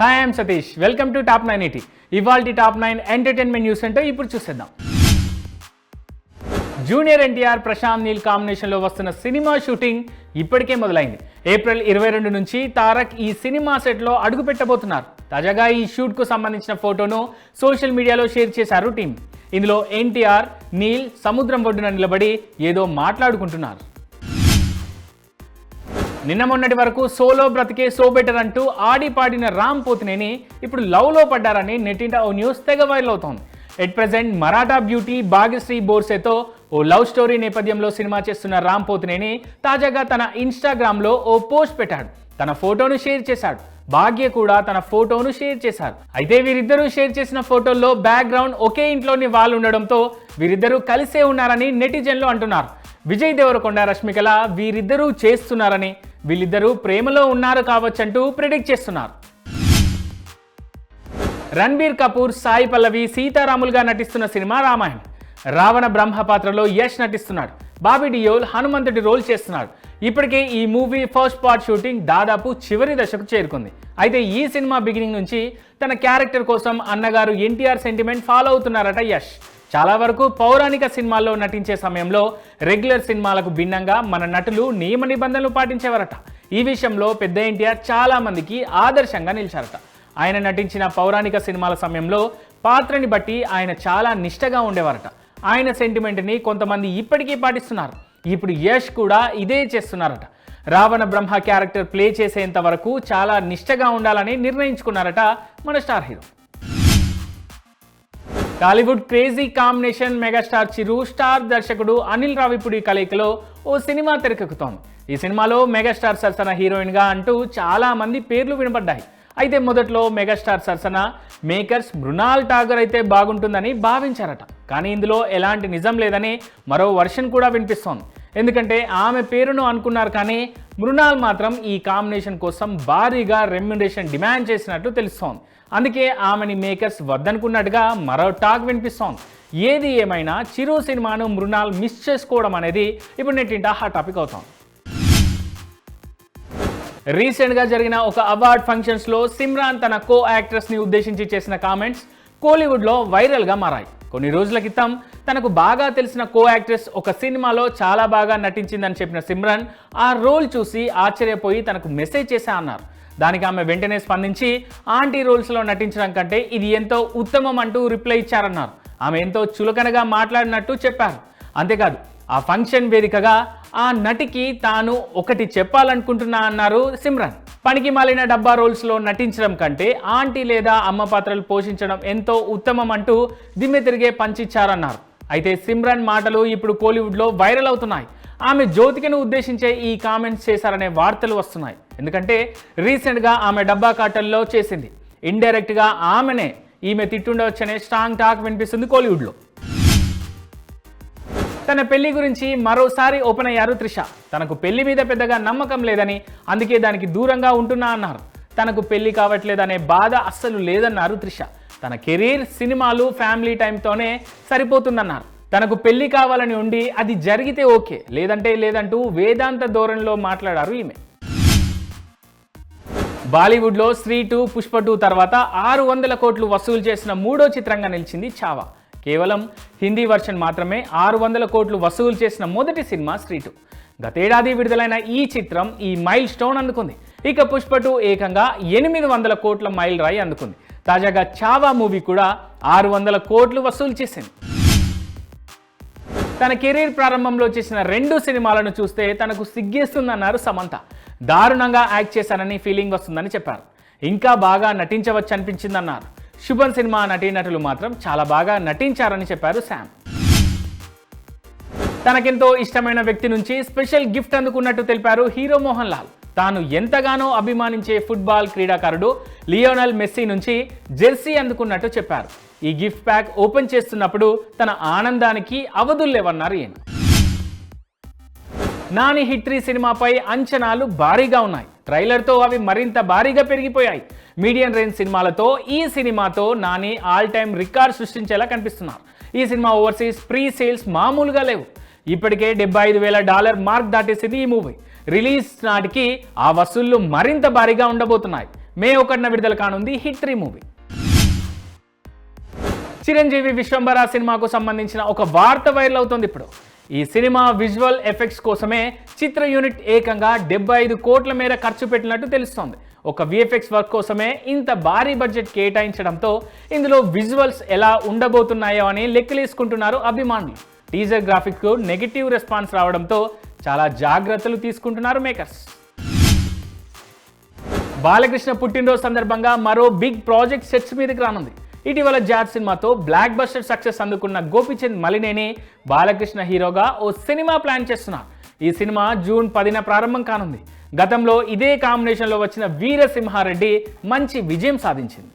Hi I'm Satish welcome to top nine eighty ఇవాల్టి top nine entertainment news అంటే ఇప్పుడు చూసేద్దాం. జూనియర్ ఎన్టీఆర్ ప్రశాంత్ నీల్ కాంబినేషన్లో వస్తున్న సినిమా షూటింగ్ ఇప్పటికే మొదలైంది. ఏప్రిల్ ఇరవై రెండు నుంచి తారక్ ఈ సినిమా సెట్లో అడుగు పెట్టబోతున్నారు. తాజాగా ఈ షూట్కు సంబంధించిన ఫోటోను సోషల్ మీడియాలో షేర్ చేశారు టీం ఇందులో ఎన్టీఆర్ నీల్ సముద్రం ఒడ్డున నిలబడి ఏదో మాట్లాడుకుంటున్నారు. నిన్న మొన్నటి వరకు సోలో బ్రతికే సో బెటర్ అంటూ ఆడి పాడిన రామ్ పోతినేని ఇప్పుడు లవ్లో పడ్డారని నెట్టింట ఓ న్యూస్ తెగ వైరల్ అవుతోంది. At present Maratha beauty Bhagyashree బోర్సేతో ఓ లవ్ స్టోరీ నేపథ్యంలో సినిమా చేస్తున్న రామ్ పోతినేని తాజాగా తన ఇన్స్టాగ్రామ్లో ఓ పోస్ట్ పెట్టాడు. తన ఫోటోను షేర్ చేశాడు. భాగ్య కూడా తన ఫోటోను షేర్ చేశారు. అయితే వీరిద్దరూ షేర్ చేసిన ఫోటోల్లో బ్యాక్గ్రౌండ్ ఒకే ఇంట్లోని వాళ్ళు ఉండడంతో వీరిద్దరూ కలిసే ఉన్నారని నెటిజన్లు అంటున్నారు. విజయ్ దేవరకొండ రష్మికల వీరిద్దరూ చేస్తున్నారని వీళ్ళిద్దరూ ప్రేమలో ఉన్నారు కావచ్చంటూ ప్రిడిక్ట్ చేస్తున్నారు. రణబీర్ కపూర్ సాయి పల్లవి సీతారాములుగా నటిస్తున్న సినిమా రామాయణ్. రావణ బ్రహ్మ పాత్రలో యష్ నటిస్తున్నాడు. బాబీ డియోల్ హనుమంతుడి రోల్ చేస్తున్నాడు. ఇప్పటికే ఈ మూవీ ఫస్ట్ పార్ట్ షూటింగ్ దాదాపు చివరి దశకు చేరుకుంది. అయితే ఈ సినిమా బిగినింగ్ నుంచి తన క్యారెక్టర్ కోసం అన్నగారు ఎన్టీఆర్ సెంటిమెంట్ ఫాలో అవుతున్నారట యష్. చాలా వరకు పౌరాణిక సినిమాల్లో నటించే సమయంలో రెగ్యులర్ సినిమాలకు భిన్నంగా మన నటులు నియమ నిబంధనలు పాటించేవారట. ఈ విషయంలో పెద్ద ఎన్టీఆర్ చాలా మందికి ఆదర్శంగా నిలిచారట. ఆయన నటించిన పౌరాణిక సినిమాల సమయంలో పాత్రని బట్టి ఆయన చాలా నిష్టగా ఉండేవారట. ఆయన సెంటిమెంట్ని కొంతమంది ఇప్పటికీ పాటిస్తున్నారు. ఇప్పుడు యష్ కూడా ఇదే చేస్తున్నారట. రావణ బ్రహ్మ క్యారెక్టర్ ప్లే చేసేంత వరకు చాలా నిష్టగా ఉండాలని నిర్ణయించుకున్నారట మన star hero. Tollywood crazy combination megastar Chiru star దర్శకుడు అనిల్ రావిపుడి కలయికలో ఓ సినిమా తెరకెక్కుతోంది. ఈ సినిమాలో మెగాస్టార్ సరసన హీరోయిన్గా అంటూ చాలా మంది పేర్లు వినపడ్డాయి అయితే మొదట్లో మెగాస్టార్ సరసన మేకర్స్ మృణాల్ ఠాగర్ అయితే బాగుంటుందని భావించారట. కానీ ఇందులో ఎలాంటి నిజం లేదని మరో వర్షన్ కూడా వినిపిస్తోంది. ఎందుకంటే ఆమె పేరును అనుకున్నారు కానీ మృణాల్ మాత్రం ఈ కాంబినేషన్ కోసం భారీగా రెమ్యునరేషన్ డిమాండ్ చేసినట్లు తెలుస్తోంది. అందుకే ఆమెని మేకర్స్ వద్దనుకున్నట్టుగా మరో టాక్ వినిపిస్తోంది. ఏది ఏమైనా చిరు సినిమాను మృణాల్ మిస్ చేసుకోవడం అనేది ఇప్పుడు నెట్టింట హాట్ టాపిక్ అవుతోంది. రీసెంట్గా జరిగిన ఒక అవార్డ్ ఫంక్షన్స్లో సిమ్రాన్ తన కో యాక్ట్రెస్ని ఉద్దేశించి చేసిన కామెంట్స్ కోలీవుడ్లో వైరల్గా మారాయి. కొన్ని రోజుల క్రితం తనకు బాగా తెలిసిన కో యాక్ట్రెస్ ఒక సినిమాలో చాలా బాగా నటించిందని చెప్పిన సిమ్రన్ ఆ రోల్ చూసి ఆశ్చర్యపోయి తనకు మెసేజ్ చేశా అన్నారు. దానికి ఆమె వెంటనే స్పందించి ఆంటీ రోల్స్లో నటించడం కంటే ఇది ఎంతో ఉత్తమం అంటూ రిప్లై ఇచ్చారన్నారు. ఆమె ఎంతో చులకనగా మాట్లాడినట్టు చెప్పారు. అంతేకాదు ఆ ఫంక్షన్ వేదికగా ఆ నటికి తాను ఒకటి చెప్పాలనుకుంటున్నా అన్నారు సిమ్రన్. పనికి మాలిన డబ్బా రోల్స్లో నటించడం కంటే ఆంటీ లేదా అమ్మ పాత్రలు పోషించడం ఎంతో ఉత్తమం అంటూ దిమ్మె తిరిగే పంచిచ్చారన్నారు. అయితే సిమ్రన్ మాటలు ఇప్పుడు కోలీవుడ్లో వైరల్ అవుతున్నాయి. ఆమె జ్యోతికను ఉద్దేశించే ఈ కామెంట్స్ చేశారనే వార్తలు వస్తున్నాయి. ఎందుకంటే రీసెంట్గా ఆమె డబ్బా కాటల్లో చేసింది. ఇండైరెక్ట్గా ఆమెనే ఈమె తిట్టుండవచ్చనే స్ట్రాంగ్ టాక్ వినిపిస్తుంది కోలీవుడ్లో. తన పెళ్ళి గురించి మరోసారి ఓపెన్ అయ్యారు త్రిష. తనకు పెళ్ళి మీద పెద్దగా నమ్మకం లేదని అందుకే దానికి దూరంగా ఉంటున్నా అన్నారు. తనకు పెళ్ళి కావట్లేదనే బాధ అస్సలు లేదన్నారు త్రిష. తన కెరీర్ సినిమాలు ఫ్యామిలీ టైంతోనే సరిపోతుందన్నారు. తనకు పెళ్ళి కావాలని ఉండి అది జరిగితే ఓకే లేదంటే లేదంటూ వేదాంత ధోరణిలో మాట్లాడారు ఈమె. బాలీవుడ్లో శ్రీ టూ పుష్ప టూ తర్వాత ఆరు వందల కోట్లు వసూలు చేసిన మూడో చిత్రంగా నిలిచింది చావా. కేవలం హిందీ వర్షన్ మాత్రమే ఆరు వందల కోట్లు వసూలు చేసిన మొదటి సినిమా స్ట్రీటు. గతేడాది విడుదలైన ఈ చిత్రం ఈ మైల్ స్టోన్ అందుకుంది. ఇక పుష్ప టూ ఏకంగా ఎనిమిది వందల కోట్ల మైల్ రాయి అందుకుంది. తాజాగా చావా మూవీ కూడా ఆరు వందల కోట్లు వసూలు చేసింది. తన కెరీర్ ప్రారంభంలో చేసిన రెండు సినిమాలను చూస్తే తనకు సిగ్గేస్తుందన్నారు సమంత. దారుణంగా యాక్ట్ చేశానని ఫీలింగ్ వస్తుందని చెప్పారు. ఇంకా బాగా నటించవచ్చు అనిపించిందన్నారు శుభన్ సినిమా నటీనటులు మాత్రం చాలా బాగా నటించారని చెప్పారు శామ్. తనకెంతో ఇష్టమైన వ్యక్తి నుంచి స్పెషల్ గిఫ్ట్ అందుకున్నట్టు తెలిపారు హీరో మోహన్ లాల్ తాను ఎంతగానో అభిమానించే ఫుట్బాల్ క్రీడాకారుడు లియోనల్ మెస్సీ నుంచి జెర్సీ అందుకున్నట్టు చెప్పారు. ఈ గిఫ్ట్ ప్యాక్ ఓపెన్ చేస్తున్నప్పుడు తన ఆనందానికి అవధుల్లేవన్నారు ఈయన. నాని హిట్ త్రీ సినిమాపై అంచనాలు భారీగా ఉన్నాయి. ట్రైలర్తో అవి మరింత భారీగా పెరిగిపోయాయి. మీడియం రేంజ్ సినిమాలతో ఈ సినిమాతో నాని ఆల్ టైమ్ రికార్డ్ సృష్టించేలా కనిపిస్తున్నారు. ఈ సినిమా ఓవర్సీస్ ప్రీ సేల్స్ మామూలుగా లేవు. ఇప్పటికే డెబ్బై ఐదు వేల డాలర్ మార్క్ దాటేసింది ఈ మూవీ రిలీజ్ నాటికి ఆ వసూళ్ళు మరింత భారీగా ఉండబోతున్నాయి. మే ఒకటిన విడుదల కానుంది hit three movie Chiranjeevi Vishwambhara సినిమాకు సంబంధించిన ఒక వార్త వైరల్ అవుతుంది ఇప్పుడు. ఈ సినిమా విజువల్ ఎఫెక్ట్స్ కోసమే చిత్ర యూనిట్ ఏకంగా డెబ్బై ఐదు కోట్ల మేర ఖర్చు పెట్టినట్టు తెలుస్తోంది. ఒక విఎఫ్ఎక్స్ వర్క్ కోసమే ఇంత భారీ బడ్జెట్ కేటాయించడంతో ఇందులో విజువల్స్ ఎలా ఉండబోతున్నాయో అని లెక్కలేసుకుంటున్నారు అభిమానులు. టీజర్ గ్రాఫిక్స్కు నెగిటివ్ రెస్పాన్స్ రావడంతో చాలా జాగ్రత్తలు తీసుకుంటున్నారు మేకర్స్ బాలకృష్ణ పుట్టినరోజు సందర్భంగా మరో బిగ్ ప్రాజెక్ట్ సెట్స్ మీదకి రానుంది. ఇటీవల జాట్ సినిమాతో బ్లాక్ బస్టర్ సక్సెస్ అందుకున్న గోపిచంద్ మలినేని బాలకృష్ణ హీరోగా ఓ సినిమా ప్లాన్ చేస్తున్నారు. ఈ సినిమా జూన్ పదిన ప్రారంభం కానుంది. గతంలో ఇదే కాంబినేషన్లో వచ్చిన వీరసింహారెడ్డి మంచి విజయం సాధించింది.